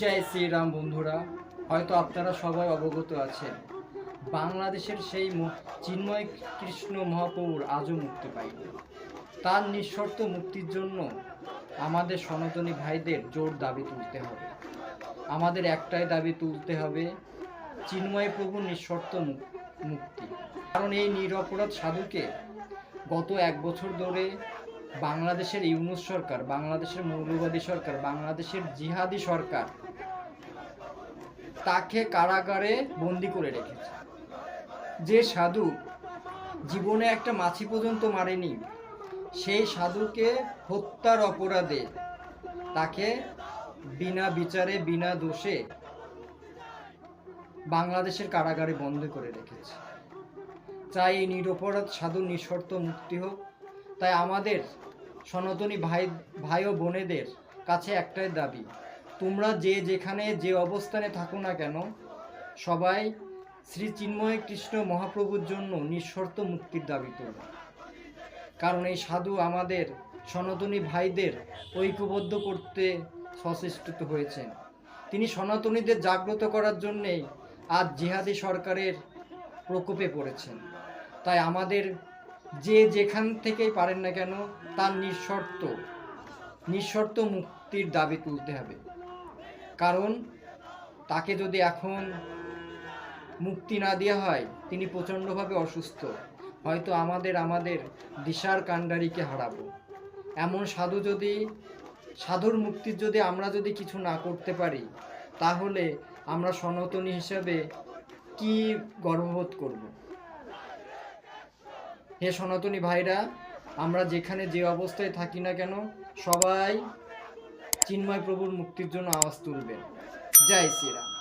জয় শ্রীরাম বন্ধুরা, হয়তো আপনারা সবাই অবগত আছেন, বাংলাদেশের সেই চিন্ময় কৃষ্ণ মহাপ্রভুর আজও মুক্তি পায়নি তার নিঃশর্ত মুক্তির জন্য আমাদের সনাতনী ভাইদের জোর দাবি তুলতে হবে। আমাদের একটাই দাবি তুলতে হবে, চিন্ময় প্রভু নিঃশর্ত মুক্তি। কারণ এই নিরপরাধ সাধুকে গত এক বছর ধরে বাংলাদেশের ইউনুস সরকার, বাংলাদেশের মৌলবাদী সরকার, বাংলাদেশের জিহাদি সরকার তাকে কারাগারে বন্দি করে রেখেছে। যে সাধু জীবনে একটা মাছি পর্যন্ত মারেনি, সেই সাধুকে হত্যার অপরাধে তাকে বিনা বিচারে, বিনা দোষে বাংলাদেশের কারাগারে বন্ধ করে রেখেছে। চাই এই নিরপরাধ সাধু নিঃশর্ত মুক্তি হোক। তাই আমাদের সনাতনী ভাই ভাই ও বোনেদের কাছে একটাই দাবি তোমরা যে যেখানে যে অবস্থানে থাকো না কেন, সবাই শ্রী চিন্ময় কৃষ্ণ মহাপ্রভুর জন্য নিঃশর্ত মুক্তির দাবি তোলো কারণ এই সাধু আমাদের সনাতনী ভাইদের ঐক্যবদ্ধ করতে সচেষ্ট হয়েছেন। তিনি সনাতনীদের জাগ্রত করার জন্যেই আজ জিহাদি সরকারের প্রকোপে পড়েছেন। তাই আমাদের যে যেখান থেকেই পারেন না কেন, তার নিঃশর্ত নিঃশর্ত মুক্তির দাবি তুলতে হবে। কারণ তাকে যদি এখন মুক্তি না দেওয়া হয়, তিনি প্রচণ্ডভাবে অসুস্থ। হয়তো আমাদের আমাদের দিশার কাণ্ডারিকে হারাবো। এমন সাধু যদি, সাধুর মুক্তির যদি আমরা যদি কিছু না করতে পারি, তাহলে আমরা সনাতনী হিসাবে কি গর্ববোধ করব? হে সনাতনী ভাইরা, আমরা যেখানে যে অবস্থায় থাকি না কেন, সবাই চিন্ময় প্রভুর মুক্তির জন্য আওয়াজ তুলবেন। জয় শ্রীরাম।